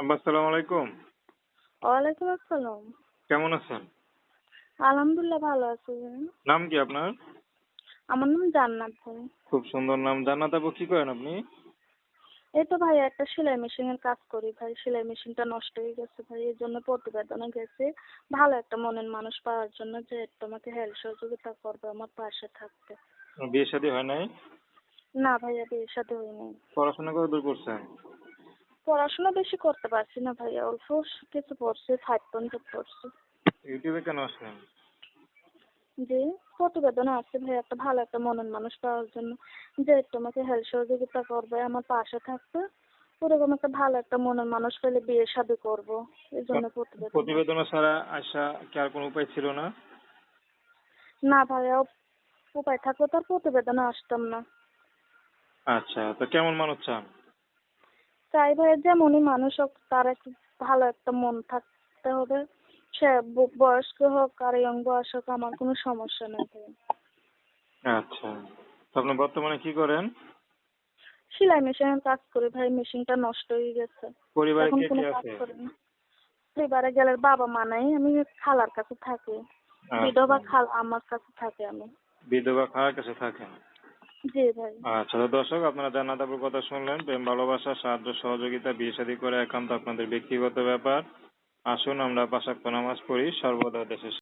আসসালামু আলাইকুম। ওয়ালাইকুম আসসালাম। কেমন আছেন? আলহামদুলিল্লাহ ভালো আছি নাম কি আপনার? আমার নাম জান্নাত ভাই। খুব সুন্দর নাম। জান্নাত আপু কি করেন আপনি? এই তো ভাই একটা সেলাই মেশিনের কাজ করি ভাই। সেলাই মেশিনটা নষ্ট হয়ে গেছে ভাই এই জন্য প্রতিবেদনে গেছে। ভালো একটা মনের মানুষ পাওয়ার জন্য যে তোমাকে হেল্প সহযোগিতা করবে আমার পাশে থাকতে বিয়ে শাদী হয় নাই? না ভাইয়া বিয়ের সাথে হয়নি। পড়াশোনা কত দূর করছেন? পড়াশোনা বেশি করতে পারছি না ভাইয়া অল্প কিছু পড়ছি ফাইভ পর্যন্ত পড়ছি। ইউটিউবে কেন আসলেন? যে প্রতিবেদনে আছে ভাই একটা ভালো একটা মনের মানুষ পাওয়ার জন্য। যে তোমাকে হেল্প সহযোগিতা করবে আমার পাশে থাকবে ওরকম একটা ভালো একটা মনের মানুষ পেলে বিয়ে শাদী করব এই জন্য প্রতিবেদন। প্রতিবেদন ছাড়া আসা কি আর কোনো উপায় ছিল না? না ভাইয়া উপায় থাকলে তো আর প্রতিবেদনে আসতাম না। আচ্ছা তো কেমন মানুষ চান? চাই ভাই যেমনই মানুষ হোক তার একটু ভালো একটা মন থাকতে হবে। সে বয়স্ক হোক আর ইয়ং বয়স হোক আমার কোনো সমস্যা নেই আচ্ছা। আপনি বর্তমানে কি করেন? সেলাই মেশিনের কাজ করি ভাই মেশিনটা নষ্ট হয়ে গেছে। পরিবারে কে কে আছে? পরিবারে গেলে বাবা মা নাই আমি খালার কাছে থাকি। বিধবা আচ্ছা। খাল আমার কাছে থাকে আমি। বিধবা খাওয়ার কাছে থাকেন? আচ্ছা দর্শক, আপনারা জান্নাত আপুর কথা শুনলেন। প্রেম, ভালোবাসা, সাহায্য, সহযোগিতা, বিয়ে শাদী করে একান্ত আপনাদের ব্যক্তিগত ব্যাপার। আসুন, আমরা পাশাক্ত নামাজ পড়ি, সর্বদা দেশের